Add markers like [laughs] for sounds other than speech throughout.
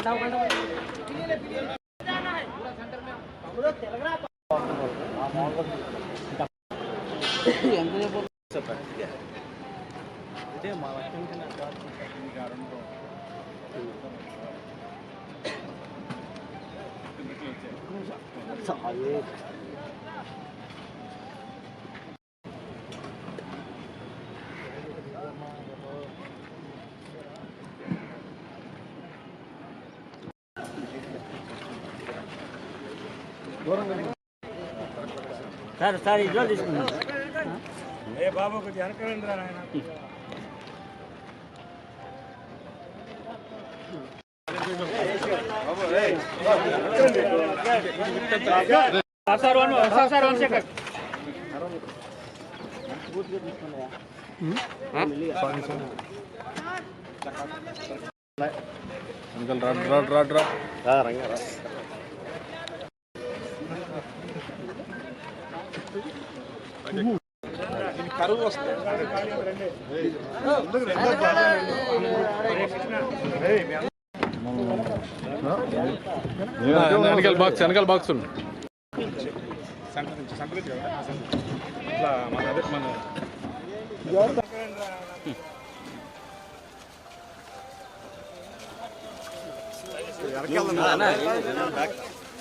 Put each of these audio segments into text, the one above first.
está bueno, sir sir ఇంట్లో తీసుకున్నాం ఏ బాబు కొద్దిగా వెనక నాయన. Sir one sir one second uncle rod రాడ్ రాడ్ రా. కరువు వస్తుంది వెనకాల బాక్స్ వెనకాల బాక్స్ కదా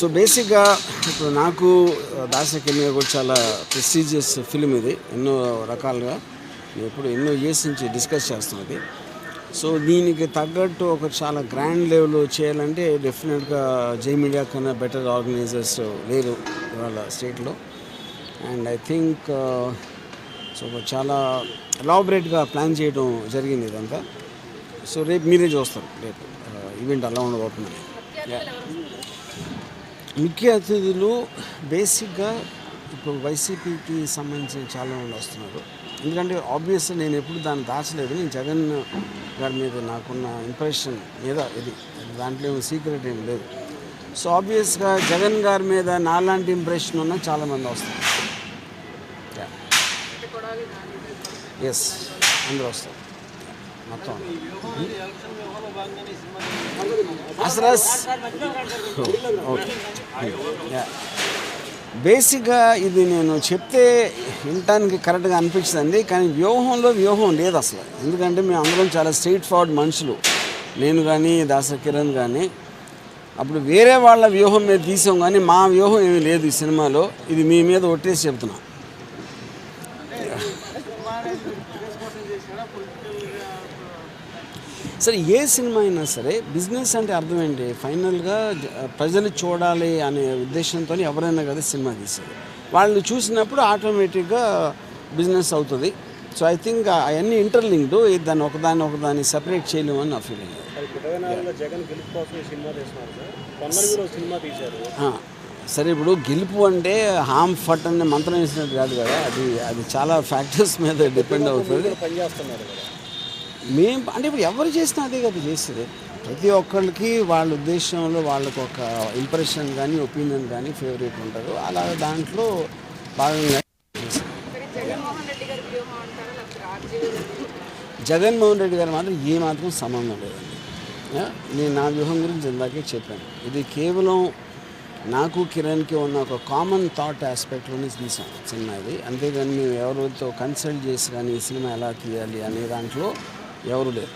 సో బేసిక్గా ఇప్పుడు నాకు దాసకెళ్ళిన కూడా చాలా ప్రెస్టీజియస్ ఫిలిం ఇది ఎన్నో రకాలుగా. నేను ఎన్నో ఇయర్స్ నుంచి డిస్కస్ చేస్తున్నది. సో దీనికి తగ్గట్టు ఒక చాలా గ్రాండ్ లెవెల్ చేయాలంటే డెఫినెట్గా జై మీడియా కన్నా బెటర్ ఆర్గనైజర్స్ లేరు ఇవాళ స్టేట్లో అండ్ ఐ థింక్ సో చాలా ఎలాబరేట్గా ప్లాన్ చేయడం జరిగింది ఇదంతా. సో రేపు మీరే చూస్తారు. రేపు ఈవెంట్ అలా ఉండబోతుంది. ముఖ్య అతిథులు బేసిక్గా ఇప్పుడు వైసీపీకి సంబంధించిన చాలా మంది వస్తున్నారు. ఎందుకంటే ఆబ్వియస్గా నేను ఎప్పుడు దాన్ని దాచలేదు. నేను జగన్ గారి మీద నాకున్న ఇంప్రెషన్ మీద ఇది. దాంట్లో ఏమో సీక్రెట్ ఏం లేదు. సో ఆబ్వియస్గా జగన్ గారి మీద నాలాంటి ఇంప్రెషన్ ఉన్న చాలామంది వస్తారు. ఎస్ అందరూ వస్తారు. మొత్తం. అసలు. బేసిక్గా ఇది నేను చెప్తే వినటానికి కరెక్ట్గా అనిపించిందండి కానీ వ్యూహంలో వ్యూహం లేదు అసలు. ఎందుకంటే మేము అందరం చాలా స్ట్రైట్ ఫార్వర్డ్ మనుషులు. నేను కానీ దాస కిరణ్ కానీ అప్పుడు వేరే వాళ్ళ వ్యూహం మీద తీసాం కానీ మా వ్యూహం ఏమీ లేదు ఈ సినిమాలో. ఇది మీ మీద ఒట్టేసి చెప్తున్నా. సరే ఏ సినిమా అయినా సరే బిజినెస్ అంటే అర్థం ఏంటి? ఫైనల్గా ప్రజలు చూడాలి అనే ఉద్దేశంతో ఎవరైనా కదా సినిమా తీసేది. వాళ్ళు చూసినప్పుడు ఆటోమేటిక్గా బిజినెస్ అవుతుంది. సో ఐ థింక్ అవన్నీ ఇంటర్లింక్డ్ దాన్ని ఒకదాన్ని ఒకదాన్ని సెపరేట్ చేయలేము అని నా ఫీలింగ్ జగన్ గెలుపు కోసం ఈ సినిమా తీస్తున్నారు సార్. కొందరు మీరు సినిమా తీశారు. సరే ఇప్పుడు గెలుపు అంటే హామ్ ఫట్ అనే మంత్రం వేసినట్టు కాదు కదా. అది అది చాలా ఫ్యాక్టర్స్ మీద డిపెండ్ అవుతుంది. పనిచేస్తున్నారు కదా. మేం అంటే ఇప్పుడు ఎవరు చేసినా అదే కదా చేసేది. ప్రతి ఒక్కరికి వాళ్ళ ఉద్దేశంలో వాళ్ళకు ఒక ఇంప్రెషన్ కానీ ఒపీనియన్ కానీ ఫేవరెట్ ఉంటారు. అలా దాంట్లో భాగంగా చేశారు. జగన్మోహన్ రెడ్డి గారి మాత్రం ఏ మాత్రం సంబంధం లేదండి. నేను నా వ్యూహం గురించి ఇందాకే చెప్పాను. ఇది కేవలం నాకు కిరణ్కి ఉన్న ఒక కామన్ థాట్ ఆస్పెక్ట్లోనే తీసాం సినిమా ఇది. అంతేగాని మేము ఎవరితో కన్సల్ట్ చేసి కానీ ఈ సినిమా ఎలా తీయాలి అనే దాంట్లో ఎవరు లేరు.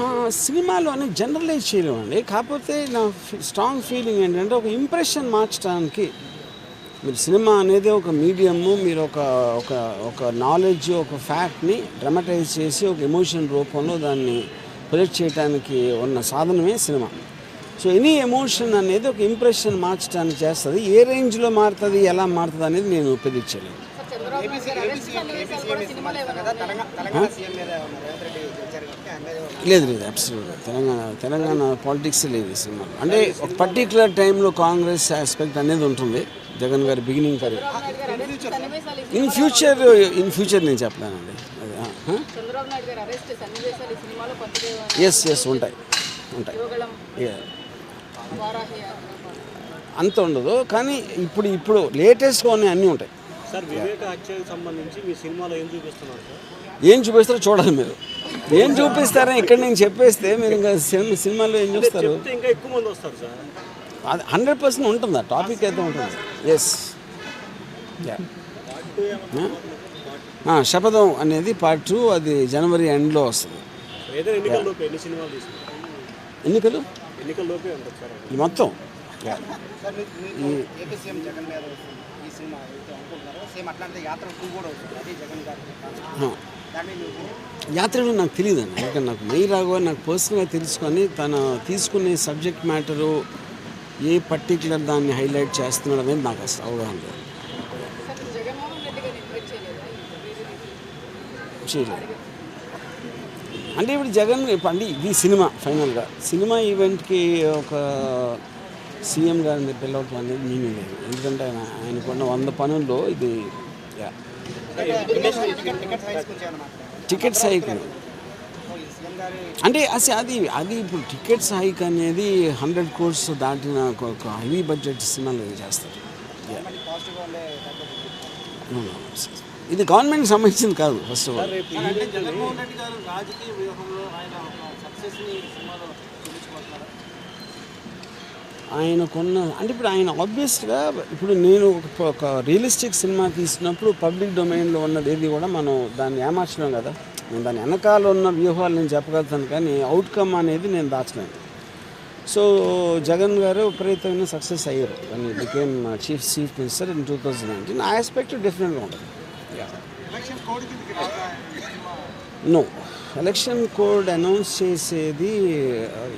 ఆ, సినిమాలోని జనరలైజ్ చేయలేమండి. కాకపోతే నా స్ట్రాంగ్ ఫీలింగ్ ఏంటంటే ఒక ఇంప్రెషన్ మార్చడానికి మీరు సినిమా అనేది ఒక మీడియము మీరు ఒక ఒక ఒక నాలెడ్జ్ ఒక ఫ్యాక్ట్ని డ్రమటైజ్ చేసి ఒక ఎమోషన్ రూపంలో దాన్ని ప్రొజెక్ట్ చేయడానికి ఉన్న సాధనమే సినిమా. సో ఎనీ ఎమోషన్ అనేది ఒక ఇంప్రెషన్ మార్చడానికి చేస్తుంది. ఏ రేంజ్లో మారుతుంది ఎలా మారుతుంది అనేది నేను ప్రిడిక్ట్? లేదు లేదు అబ్సల్యూట్ తెలంగాణ తెలంగాణ పాలిటిక్స్ లేదు ఈ సినిమాలో. అంటే ఒక పర్టికులర్ టైంలో కాంగ్రెస్ ఆస్పెక్ట్ అనేది ఉంటుంది. జగన్ గారి బిగినింగ్ కరీ ఇన్ ఫ్యూచర్ ఇన్ ఫ్యూచర్ నేను చెప్పలేనండి. ఎస్ ఎస్ ఉంటాయి. ఉంటాయి. అంత ఉండదు. కానీ ఇప్పుడు ఇప్పుడు లేటెస్ట్గా ఉన్నాయి అన్నీ ఉంటాయి. సార్ వివేక హత్యకు సంబంధించి మీ సినిమాలో ఏం చూపిస్తారో చూడాలి మీరు. ఏం చూపిస్తారని ఇక్కడ నేను చెప్పేస్తే మీరు ఇంకా సినిమా సినిమాలో ఏం చూస్తారు? చెప్తే ఇంకా ఎక్కువ మంది వస్తారు సార్ అది హండ్రెడ్ పర్సెంట్ ఉంటుంది. ఆ టాపిక్ అయితే ఉంటుంది. ఎస్ శపథం అనేది పార్ట్ టూ అది జనవరి ఎండ్లో వస్తుంది. ఎన్నికల మొత్తం? యాత్రలు నాకు తెలియదు అండి ఇంకా నాకు మై రాఘవ నాకు పర్సనల్గా తెలుసుకొని తన తీసుకునే సబ్జెక్ట్ మ్యాటరు ఏ పర్టికులర్ దాన్ని హైలైట్ చేస్తున్నాడు అనేది నాకు అసలు అవగాహన లేదు సార్ జగన్మోహన్ రెడ్డి గారిని ఇన్వైట్ చేయలేదా చేయలేదు అంటే ఇప్పుడు జగన్ అంటే ఇది సినిమా ఫైనల్గా. సినిమా ఈవెంట్కి ఒక సీఎం గారిని పిలవటం అనేది మీనింగ్ లేదు. ఎందుకంటే ఆయన ఆయనకున్న వంద పనుల్లో ఇది యా. టికెట్స్ హైక్ అంటే అసలు అది అది ఇప్పుడు టికెట్స్ హైక్ అనేది హండ్రెడ్ కోర్స్ దాటిన ఒక ఒక హెవీ బడ్జెట్ సినిమాలు చేస్తారు. ఇది గవర్నమెంట్కి సంబంధించింది కాదు ఫస్ట్ ఆఫ్ ఆల్ ఆయనకున్న అంటే ఇప్పుడు ఆయన ఆబ్వియస్గా ఇప్పుడు నేను ఒక- రియలిస్టిక్ సినిమా తీసినప్పుడు పబ్లిక్ డొమైన్లో ఉన్నది ఏది కూడా మనం దాన్ని ఏమార్చలేం కదా. నేను దాని వెనకాల ఉన్న వ్యూహాలు నేను చెప్పగలుగుతాను కానీ అవుట్కమ్ అనేది నేను దాచలేను. సో జగన్ గారు విపరీతమైన సక్సెస్ అయ్యారు. అని became chief chief minister in two thousand nineteen ఆ ఆస్పెక్ట్ డిఫరెంట్గా ఉంటుంది నో. ఎలక్షన్ కోడ్ అనౌన్స్ చేసేది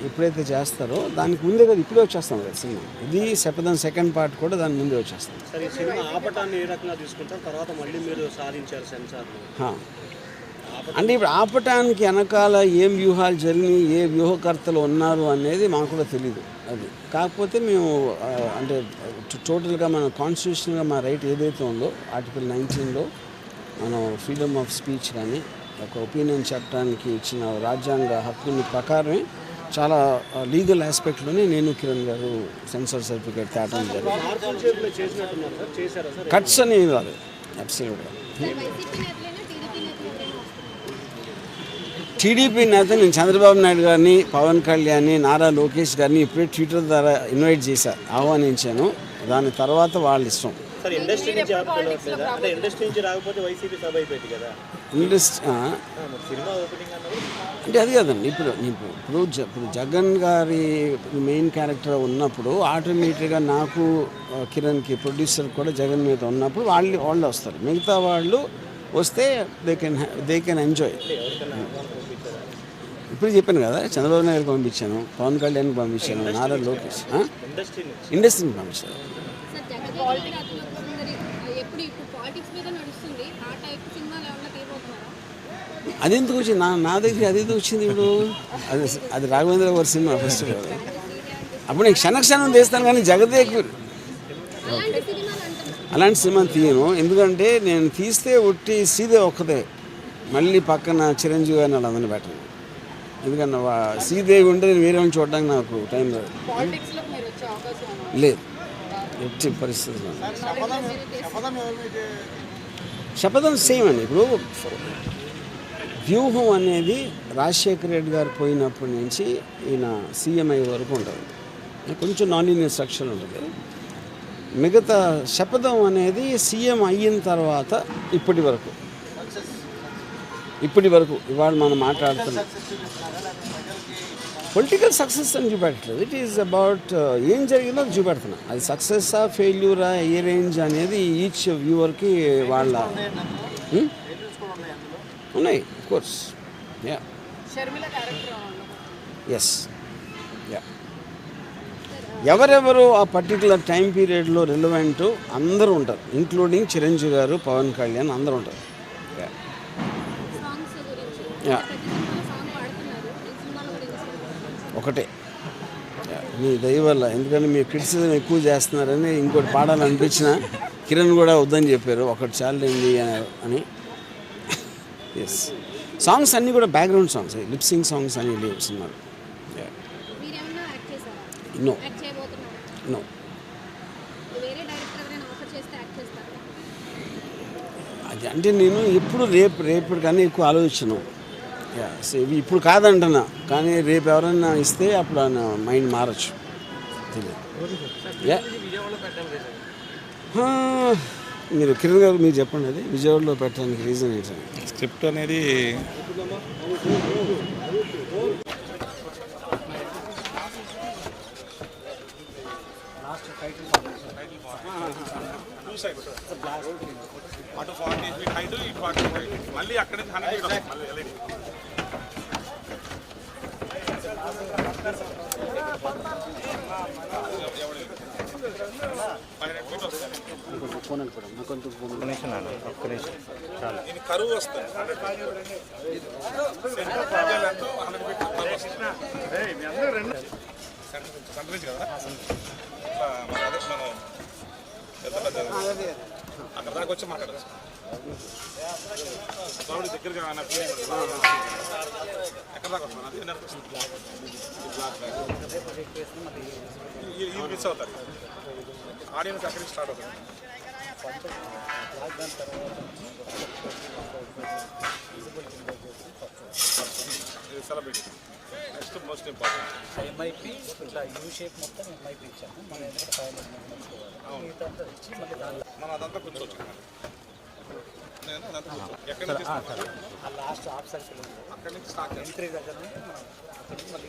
ఎప్పుడైతే చేస్తారో దానికి ముందే కదా ఇప్పుడే వచ్చేస్తాం కదా సినిమా. ఇది శపథం సెకండ్ పార్ట్ కూడా దాని ముందే వచ్చేస్తాం. సార్ ఈ సినిమా ఆపటాన్ని ఏ రకంగా తీసుకుంటారు? తర్వాత మళ్ళీ మీరు సాధించారు సెన్సార్లు. హా. అంటే ఇప్పుడు ఆపటానికి వెనకాల ఏం వ్యూహాలు జరిగినాయి ఏ వ్యూహకర్తలు ఉన్నారు అనేది మాకు కూడా తెలియదు అది. కాకపోతే మేము అంటే టోటల్గా మన కాన్స్టిట్యూషన్గా మా రైట్ ఏదైతే ఉందో ఆర్టికల్ నైన్టీన్లో మనం ఫ్రీడమ్ ఆఫ్ స్పీచ్ కానీ ఒక ఒపీనియన్ చెప్పడానికి ఇచ్చిన రాజ్యాంగ హక్కుని ప్రకారమే చాలా లీగల్ ఆస్పెక్ట్లోనే నేను కిరణ్ గారు సెన్సార్ సర్టిఫికేట్ తేటం జరిగింది. కట్స్ అనేవి కాదు అబ్సల్యూట్గా టీడీపీ నేత నేను చంద్రబాబు నాయుడు గారిని పవన్ కళ్యాణ్ని నారా లోకేష్ గారిని ఇప్పుడే ట్విట్టర్ ద్వారా ఇన్వైట్ చేశాను ఆహ్వానించాను. దాని తర్వాత వాళ్ళ ఇష్టం. సార్ ఇండస్ట్రీ నుంచి అంటే ఇండస్ట్రీ నుంచి రాకపోతే వైసీపీ సభ అయిపోయింది కదా. ఇండస్ట్రీ సినిమా ఓపెనింగ్ అంటే అది కదండి ఇప్పుడు ఇప్పుడు ఇప్పుడు జగన్ గారి మెయిన్ క్యారెక్టర్ ఉన్నప్పుడు ఆటోమేటిక్గా నాకు కిరణ్కి ప్రొడ్యూసర్ కూడా జగన్ మీద ఉన్నప్పుడు వాళ్ళు వాళ్ళు వస్తారు. మిగతా వాళ్ళు వస్తే they can they can enjoy ఇప్పుడు చెప్పాను కదా చంద్రబాబు నాయుడుకి పంపించాను పవన్ కళ్యాణ్కి పంపించాను నారా లోకేష్ ఆ? ఇండస్ట్రీ నుంచి. ఇండస్ట్రీకి పంపించాను ఎప్పుడు ఇప్పుడు పాలిటిక్స్ మీద నడుస్తుంది ఆ టైప్ సినిమాలు ఏమన్నా తీయబోతున్నారా అది ఎందుకు వచ్చింది? నా నా దగ్గర అది ఎందుకు వచ్చింది ఇప్పుడు? అది అది రాఘవేంద్ర గారి సినిమా ఫస్ట్ అప్పుడు నేను క్షణ క్షణం తీస్తాను కానీ ఎక్కువ అలాంటి సినిమా తీయను. ఎందుకంటే నేను తీస్తే ఉట్టి సీదే ఒక్కదే మళ్ళీ పక్కన చిరంజీవి గారిని వాళ్ళందరినీ పెట్టను. ఎందుకన్నా వా- శ్రీదేవి ఉంటే నేను వేరే వాళ్ళని చూడడానికి నాకు టైం లేదు? లేదు. ఎట్టి మీద శపథం సేమ్ అండి. ఇప్పుడు వ్యూహం అనేది రాజశేఖర రెడ్డి గారు పోయినప్పటి నుంచి ఈయన సీఎం వరకు ఉంటుంది. కొంచెం నాన్ లీనియర్ స్ట్రక్చర్ ఉంటుంది. మిగతా శపథం అనేది సీఎం అయిన తర్వాత ఇప్పటి వరకు. ఇప్పటి వరకు ఇవాళ మనం మాట్లాడుతున్నాం. పొలిటికల్ సక్సెస్ అని చూపెట్టలేదు ఇట్ ఈస్ అబౌట్ uh, ఏం జరిగిందో అది చూపెడుతున్నా. అది సక్సెస్సా ఫెయిల్యూరా ఏ రేంజ్ అనేది ఈచ్ వ్యూవర్కి వాళ్ళ hm? ఉన్నాయి కోర్స్ యా ఎస్ యా ఎవరెవరు ఆ పర్టికులర్ టైం పీరియడ్లో రిలవెంట్ అందరూ ఉంటారు ఇంక్లూడింగ్ చిరంజీవి గారు పవన్ కళ్యాణ్ అందరూ ఉంటారు. ఒకటే. మీ దయ వల్ల ఎందుకంటే మీరు క్రిటిసిజం ఎక్కువ చేస్తున్నారని ఇంకోటి పాడాలనిపించిన కిరణ్ కూడా వద్దని చెప్పారు ఒకటి చాలండి అని. ఎస్ సాంగ్స్ అన్నీ కూడా బ్యాక్గ్రౌండ్ సాంగ్స్ లిప్సింగ్ సాంగ్స్ అని లేవు సినిమాలు. మీరేమన్నా యాక్ట్ చేశారా? నో నో అది అంటే నేను ఎప్పుడు రేపు రేపు కానీ ఎక్కువ ఆలోచించను. ఇప్పుడు కాదంటున్నా. కానీ రేపు ఎవరైనా ఇస్తే అప్పుడు నా మైండ్ మారచ్చు. తెలియదు మీరు కిరణ్ గారు మీరు చెప్పండి అది. విజయవాడలో పెట్టడానికి రీజన్ ఏంటండి స్క్రిప్ట్ అనేది అటు ఫార్టీ ఫీట్ హైట్ ఇటు ఫార్టీ హైట్ మళ్ళీ అక్కడి నుంచి హండ్రెడ్ ఫీట్ మళ్ళీ LED. కరువు వస్తుంది మన అక్కడ దాకా వచ్చి మాట్లాడచ్చు క్రౌడ్ దగ్గరగా నా ఫీలింగ్ ఉంటుంది. ఎక్కడ దాకా వస్తుంది అది ఇది మిస్ అవుతారు. ఆడియన్స్ అక్కడి నుంచి స్టార్ట్ అవుతుంది ఇది celebrity. Next most important MIP ఇట్లా యూ షేప్ మొత్తం ఎంఐపి ఇచ్చాము. మన ఎందుకంటే ఫైవ్ హండ్రెడ్ మినిట్స్ మిగతా ఇచ్చి మళ్ళీ దానిలో మనం అదంతా కూర్చోవచ్చు. నేను అదంతా కూర్చోవచ్చు ఎక్కడి నుంచి తీస్తాం? ఆ లాస్ట్ హాఫ్ సర్కిల్ ఉంది. అక్కడి నుంచి స్టార్ట్ చేస్తాం. ఎంట్రీ దగ్గర [laughs] నుండి మనం అక్కడి నుంచి మళ్ళీ